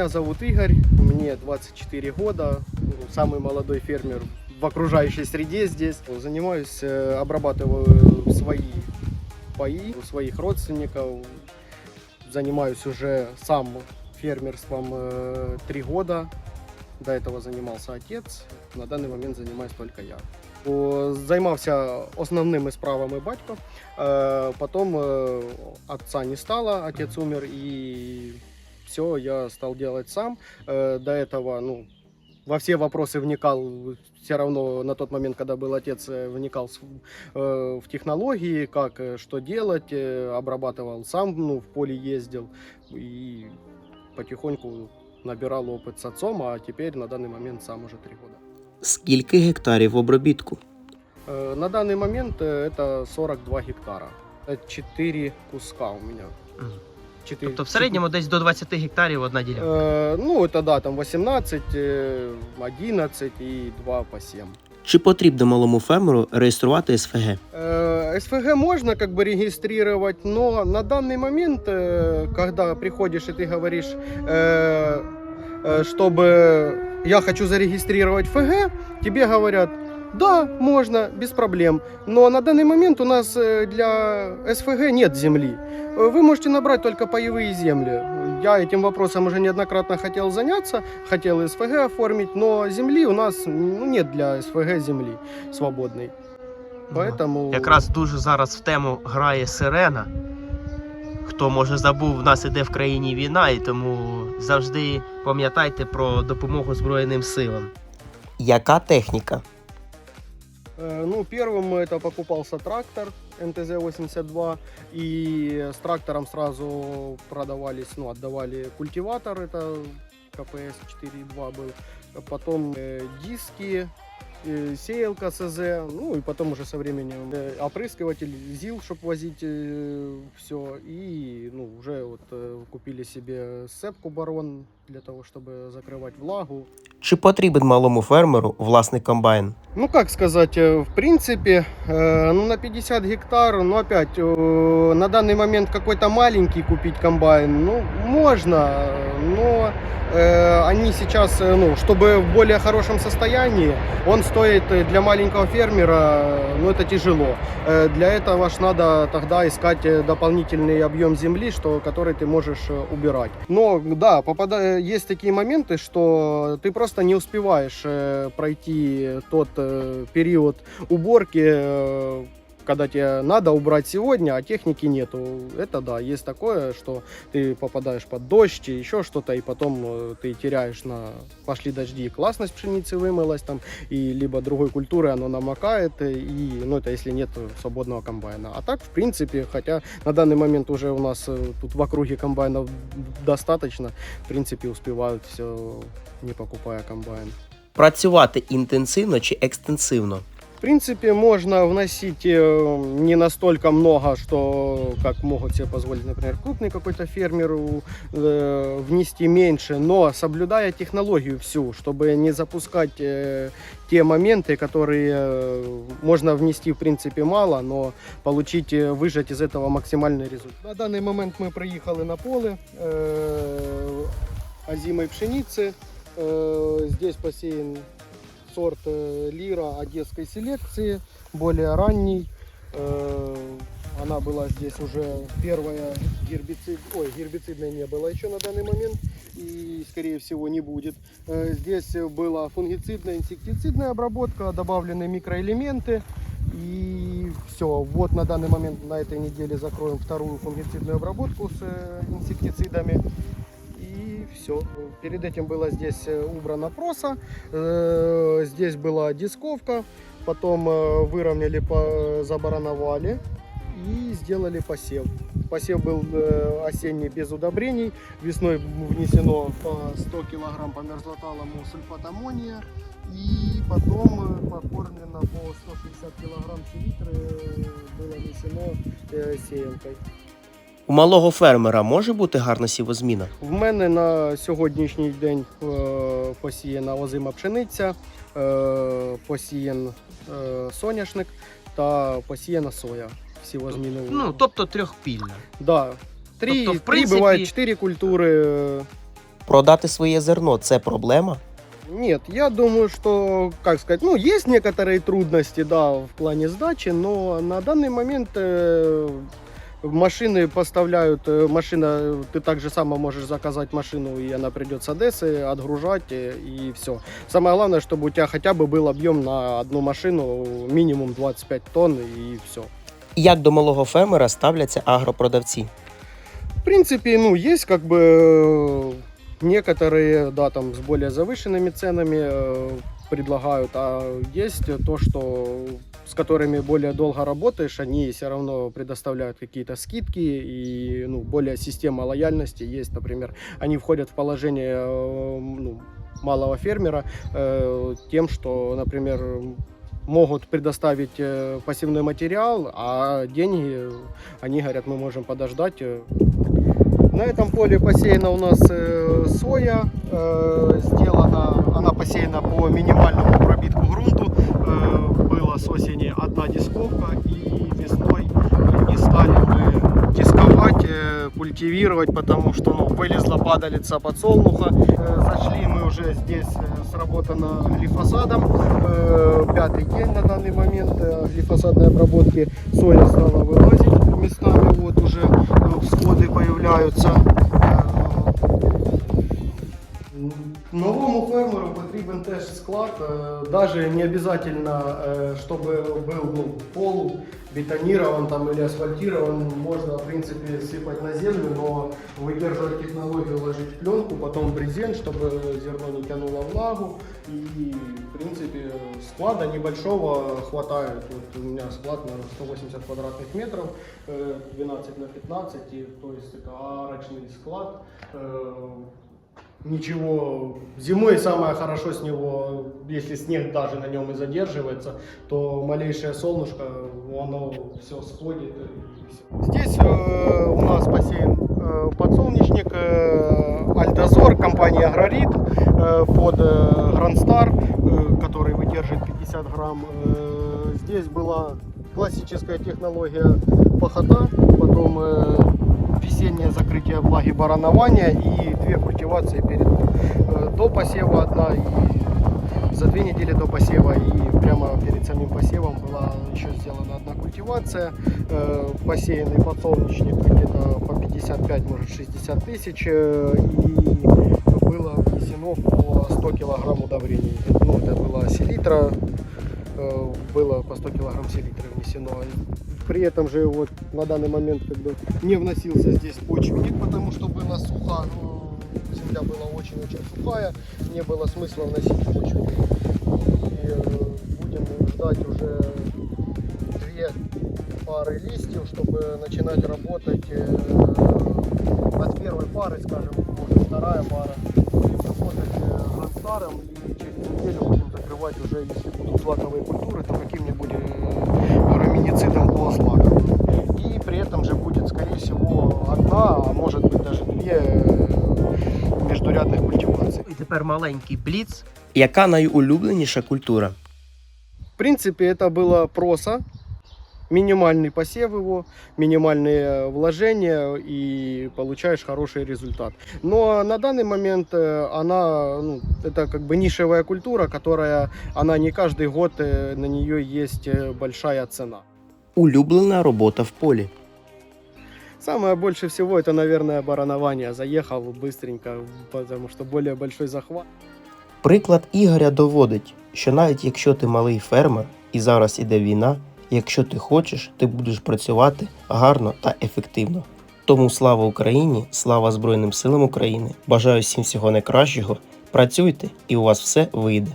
Меня зовут Игорь, мне 24 года, ну, самый молодой фермер в окружающей среде здесь. Занимаюсь, э, обрабатываю свои паи у своих родственников. Занимаюсь уже сам фермерством э, три года. До этого занимался отец, на данный момент занимаюсь только я. Займався основними справами батько. Е, Потом отца не стало, отец умер, и все, я стал делать сам. Э, До этого, ну, во все вопросы вникал все равно на тот момент, когда был отец, э, вникал с- э, в технологии, как, э, что делать, э, обрабатывал сам, ну, в поле ездил и потихоньку набирал опыт с отцом, а теперь на данный момент сам уже три года. Скільки гектарів в обробітку? Э, На данный момент э, это 42 гектара. Это 4 куска у меня. Мгм. Четыре- Тобто в середньому десь до 20 гектарів одна ділянка. Э, ну, это да, там 18, э, 11 и 2 по 7. Чи потрібно малому фермеру реєструвати СФГ? Э, СФГ можно как бы регистрировать, но на данный момент, э, когда приходишь и ты говоришь, э, э, чтобы я хочу зарегистрировать ФГ, тебе говорят, да, можно, без проблем. Но на данный момент у нас э, для СФГ нет земли. Э, Вы можете набрать только паевые земли. Я этим вопросом уже неоднократно хотел заняться, хотел СФГ оформить, но земли у нас ну, нет для СФГ земли свободной. Поэтому... Якраз дуже зараз в тему грає сирена. Хто може забув, в нас іде в країні війна, і тому завжди пам'ятайте про допомогу Збройним силам. Яка техніка? Э, Ну, первым это покупался трактор МТЗ-82, и с трактором сразу продавались, ну, отдавали культиватор, это КПС 4.2 был, потом э, диски, сеялка СЗ, ну и потом уже со временем э, опрыскиватель ЗИЛ, чтобы возить все, и ну, уже вот э, купили себе сцепку Барон для того, чтобы закрывать влагу, Чи потрібен малому фермеру власний комбайн? Ну, как сказать, э, в принципе, э, ну, на 50 гектар, ну, опять, э, на данный момент какой-то маленький купить комбайн, ну, можно, э, но э, они сейчас, э, ну, чтобы в более хорошем состоянии, он стоит э, для маленького фермера, ну, это тяжело. Э, Для этого ж надо тогда искать э, дополнительный объем земли, что, который ты можешь убирать. Но, да, попада... есть такие моменты, что ты просто не успеваешь э, пройти тот э, период уборки, э, когда тебе надо убрать сегодня, а техники нету. Это да, есть такое, что ты попадаешь под дождь, и еще что-то, и потом э, ты теряешь на пошли дожди, классность пшеницы вымылась там, и либо другой культуры оно намокает, э, и, ну, это если нет свободного комбайна. А так, в принципе, хотя на данный момент уже у нас э, тут в округе комбайнов достаточно, в принципе, успевают все, не покупая комбайн. Працювати інтенсивно чи екстенсивно? В принципе, можно вносить э, не настолько много, что как могут себе позволить, например, крупный какой-то фермер э, внести меньше, но соблюдая технологию всю, чтобы не запускать э, те моменты, которые можно внести в принципе мало, но получить, выжать из этого максимальный результат. На данный момент мы проехали на поле озимой пшеницы. Здесь посеян сорт э, лира одесской селекции, более ранний. Э, Она была здесь уже первая гербицид, ой, гербицидной не было еще на данный момент и скорее всего не будет. Э, Здесь была фунгицидная, инсектицидная обработка, добавлены микроэлементы и все. Вот на данный момент на этой неделе закроем вторую фунгицидную обработку с инсектицидами. И все. Перед этим было здесь э, убрана проса, э, здесь была дисковка, потом э, выровняли, забароновали и сделали посев. Посев был осенний без удобрений, весной внесено по 100 килограмм по мерзлоталому сульфат аммония и потом покормлено по 160 килограмм селитры было внесено сеянкой. У малого фермера може бути гарна сівозміна? В мене на сьогоднішній день е, посіяна озима пшениця, е, посіян е, соняшник та посіяна соя. Всього зміни. Ну, тобто трьохпільна. да. Три, тобто, в три принципі- бувають чотири культури. е, Продати своє зерно це проблема? Нет, я думаю, что, как сказать, ну, есть некоторые трудности, да, в плане сдачи, но на данный момент э, машины поставляют, э, машина, ты так же само можешь заказать машину, и она придет с Одессы, отгружать, э, и все. Самое главное, чтобы у тебя хотя бы был объем на одну машину, минимум 25 тонн, и все. Як до малого фермера ставляться агропродавці? В принципе, ну, есть как бы э, некоторые, да, там с более завышенными ценами э, предлагают, а есть то, что с которыми более долго работаешь, они все равно предоставляют какие-то скидки и ну, более система лояльности есть, например, они входят в положение э, ну, малого фермера э, тем, что, например, могут предоставить э, пассивный материал, а деньги, э, они говорят, мы можем подождать. На этом поле посеяна у нас э, соя, э, сделана, она посеяна по минимальному пробитку грунту. Э, Была с осени одна дисковка и весной не стали мы дисковать, культивировать, потому что ну, вылезла падалица подсолнуха. Зашли мы уже здесь, сработано глифосадом. Пятый день на данный момент глифосатной обработки. Соя стала вылазить местами, вот уже э, всходы Новому фермеру потрібен теж склад. Даже не е, чтобы был ну, пол бетонирован там или асфальтирован. Можно, в принципе, сыпать на землю, но выдерживать технологию, ложить пленку, потом брезент, чтобы зерно не тянуло влагу. И, в принципе, склада небольшого хватает. Вот у меня склад на 180 квадратных метров, э, 12 на 15, и, то есть это арочный склад. Ничего, зимой самое хорошо с него, если снег даже на нем и задерживается, то малейшее солнышко, оно все сходит. и всё. Здесь э, у нас посеян э, подсолнечник э, Альдозор, компания Агрорит э, под э, Грандстар, э, который выдерживает 50 грамм. Э, здесь была классическая технология пахота, потом э, весеннее закрытие влаги баранования и две культивации перед э, до посева одна и за две недели до посева и прямо перед самим посевом была еще сделана одна культивация. Э, посеянный подсолнечник где-то по 55, может 60 тысяч э, и было внесено по 100 килограмм удобрений. Ну, это было селитра, было по 100 килограмм селитры внесено. При этом же вот на данный момент как бы не вносился здесь почвенник, потому что было сухо, ну, земля была очень-очень сухая, не было смысла вносить почвенник. И э, будем ждать уже две пары листьев, чтобы начинать работать э, от первой пары, скажем, может вторая пара, будем работать э, над старым и через неделю будем закрывать уже, если будут злаковые культуры, то каким-нибудь э, граминицидом по злакам. И при этом же будет, скорее всего, одна, а может быть даже две э, междурядных культиваций. І тепер маленький бліц. Яка найулюбленіша культура? В принципе, это было проса, минимальный посев его, минимальные вложения и получаешь хороший результат. Но на данный момент э, она, ну, это как бы нишевая культура, которая, она не каждый год, э, на нее есть э, большая цена. Улюблена робота в полі. Самое больше всего это, наверное, баранование. Заехал быстренько, потому что более большой захват. Приклад Ігоря доводить, що навіть якщо ти малий фермер і зараз іде війна, якщо ти хочеш, ти будеш працювати гарно та ефективно. Тому слава Україні, слава Збройним силам України. Бажаю всім всього найкращого. Працюйте і у вас все вийде.